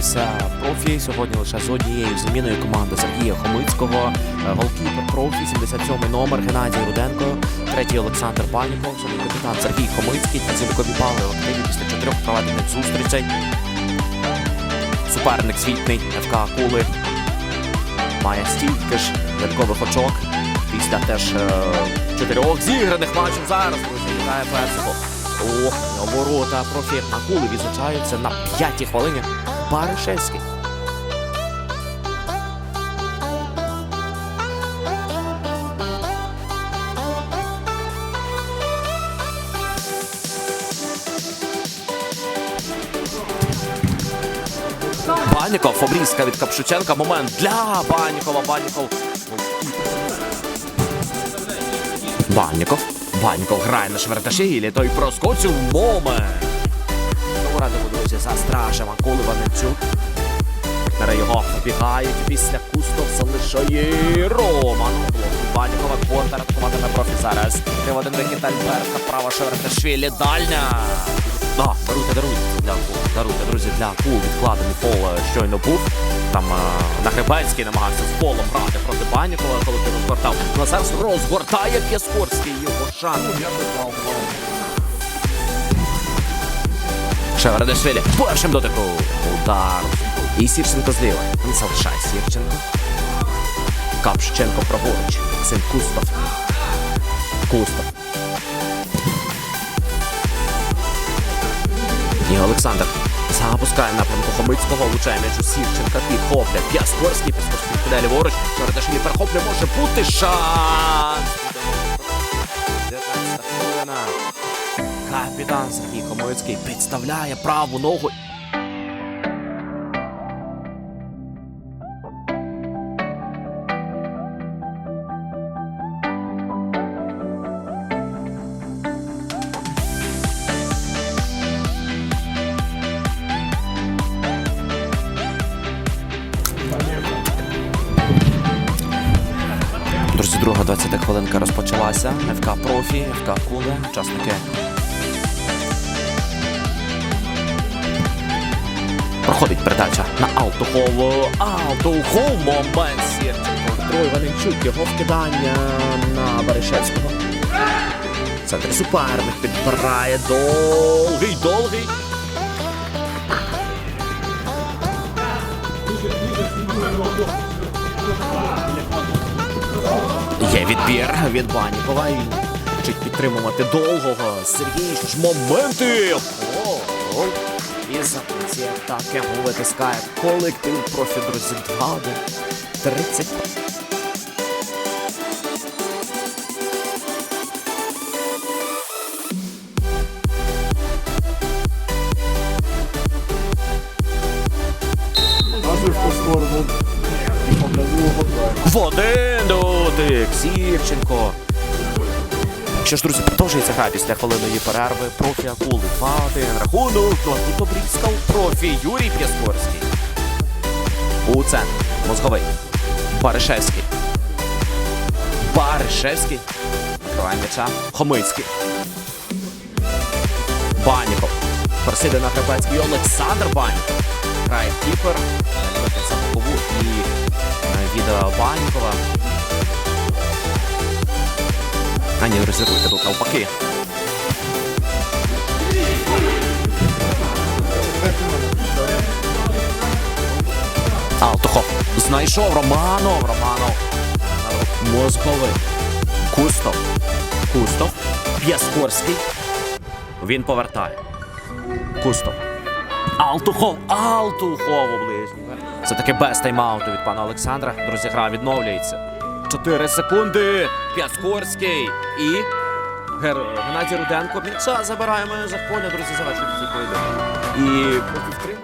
розпочалася профі сьогодні лише з однією заміною команди Сергія Хомицького. Е, Голкіпер профі, 77-й номер Геннадій Руденко, третій Олександр Баніков, сьогодні капітан Сергій Хомицький. Цілкові бали в активі після чотирьох проведених зустрічей. Суперник світний ФК Кули має стільки ж рядкових очок. Після теж е, чотирьох зіграних матчів зараз друзі, вітає першого. Ох, ворота профі на кули відзначаються на п'ятій хвилині. Баришевський. Баніков, обрізка від Капшученка. Момент для Банікова. Баніков. Баніков. Баніков грає на Шверташвілі, той проскочив момент. Радимо, друзі, за стражем Акули Ваненчук. Партнери його вибігають після кустов залишає Роман. Банікова контратакуватиме профі зараз. 3-1 вихід Альберта, права Шверташвілі, дальня. Да, даруйте, даруйте для Акул. Даруйте, друзі, для Акул відкладений пол е, щойно був. Там е, Нагребецький намагався з полом грати проти Банікова, коли ти розгортав. Ну, а зараз розгортає П'яскорський його шанс. Шевердешвілі першим дотику. Удар. І Сірченко зліва. Не залишає Сірченко. Капшченко праворуч. Син Кустов. Кустов. І Олександр запускає напрямку Хомицького, влучає м'яч у Сірченка, підхоплює П'яскорський, П'яскорський піде ліворуч, Шередашвілі перехоплює, може бути шанс. 19 хвилина. Капітан Сергій Хомицький підставляє праву ногу. Друзі, друга 20 хвилинка розпочалася. ФК Профі, ФК Куле, учасники. Проходить передача на Алтухову. Алтухов момент Сірченко. Трой Ваненчук, його вкидання на Баришевського. Центр суперник підбирає довгий, довгий. Є відбір від Банікова. І вчить підтримувати довгого. Сергій ж моменти. О, гол. І за ці атаки витискає колектив профі друзі 2 30. Назвив по сторону. В один дотик. Сірченко. Що ж, друзі, продовжується гра після хвилиної перерви. Профі Акули 2-1. Рахунок. Ну, а тут профі Юрій П'яскорський. У центр. Мозговий. Баришевський. Баришевський. Накриває м'яча. Хомицький. Баніков. Персиде на Гребецький. Олександр Баніков. Грає кіпер. Дивитися бокову і від е, Банікова. А ні, резервуйте тут навпаки. Алтухов. Знайшов Романов. Романов. Мозговий. Кустов. Кустов. П'яскорський. Він повертає. Кустов. Алтухов. Алтухов у ближнього. Це таки без тайм-ауту від пана Олександра. Друзі, гра відновлюється. 4 секунди. П'яскорський. І Гер... Геннадій Руденко. М'яча забираємо за поля, друзі, завершується цей поєдинок. І проти